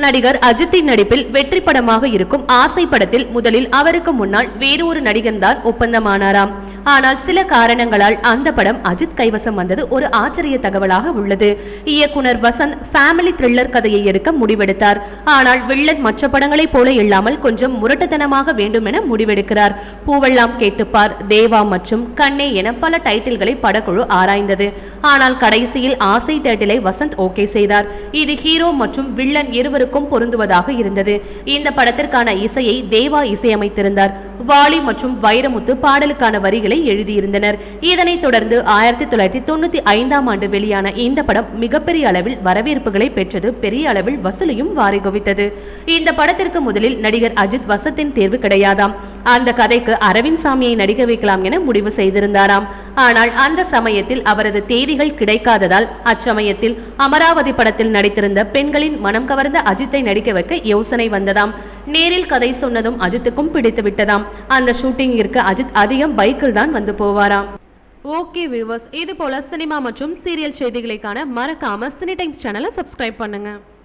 நடிகர் அஜித்தின் நடிப்பில் வெற்றி படமாக இருக்கும் ஆசை படத்தில் முதலில் அவருக்கு முன்னால் வேறு ஒரு நடிகன் தான் ஒப்பந்தமானாராம். ஆனால் சில காரணங்களால் அந்த படம் அஜித் கைவசம் வந்தது ஒரு ஆச்சரிய தகவலாக உள்ளது. இயக்குனர் வசந்த் ஃபேமிலி த்ரில்லர் கதையை எடுக்க முடிவெடுத்தார். ஆனால் வில்லன் மற்ற படங்களைப் போல இல்லாமல் கொஞ்சம் முரட்டுத்தனமாக வேண்டும் என முடிவெடுக்கிறார். பூவெல்லாம் கேட்டுப்பார் தேவா மற்றும் கண்ணே என பல டைட்டில்களை படக்குழு ஆராய்ந்தது. ஆனால் கடைசியில் ஆசை தேட்டிலை வசந்த் ஓகே செய்தார். இது ஹீரோ மற்றும் வில்லன் இருவர் இருவருக்கும் பொருந்துவதாக இருந்தது. இந்த படத்திற்கான இசையை தேவா இசையமைத்திருந்தார். வாலி மற்றும் வைரமுத்து பாடலுக்கான வரிகளை எழுதியிருந்தனர். இதனைத் தொடர்ந்து ஆயிரத்தி தொள்ளாயிரத்தி தொண்ணூத்தி ஐந்தாம் ஆண்டு வெளியான இந்த படம் மிகப்பெரிய அளவில் வரவேற்புகளை பெற்றது பெரிய அளவில் வசூலையும் வாரி குவித்தது இந்த படத்திற்கு முதலில் நடிகர் அஜித் வசத்தின் தேர்வு கிடையாதாம். அந்த கதைக்கு அரவிந்த் சாமியை நடிக்க வைக்கலாம் என முடிவு செய்திருந்தாராம். ஆனால் அந்த சமயத்தில் அவரது தேதிகள் கிடைக்காததால் அச்சமயத்தில் அமராவதி படத்தில் நடித்திருந்த பெண்களின் மனம் கவர்ந்த அஜித்தை நடிக்க வைக்க யோசனை வந்ததாம். நேரில் கதை சொன்னதும் அஜித்துக்கும் பிடித்து விட்டதாம். அந்த ஷூட்டிங்கிற்கு அஜித் அதிகம் பைக்கில் தான் வந்து போவாராம். ஓகே வியூவர்ஸ் இது போல சினிமா மற்றும் சீரியல் செய்திகளுக்கான மறக்காம சினி டைம்ஸ் சேனலை சப்ஸ்கிரைப் பண்ணுங்க.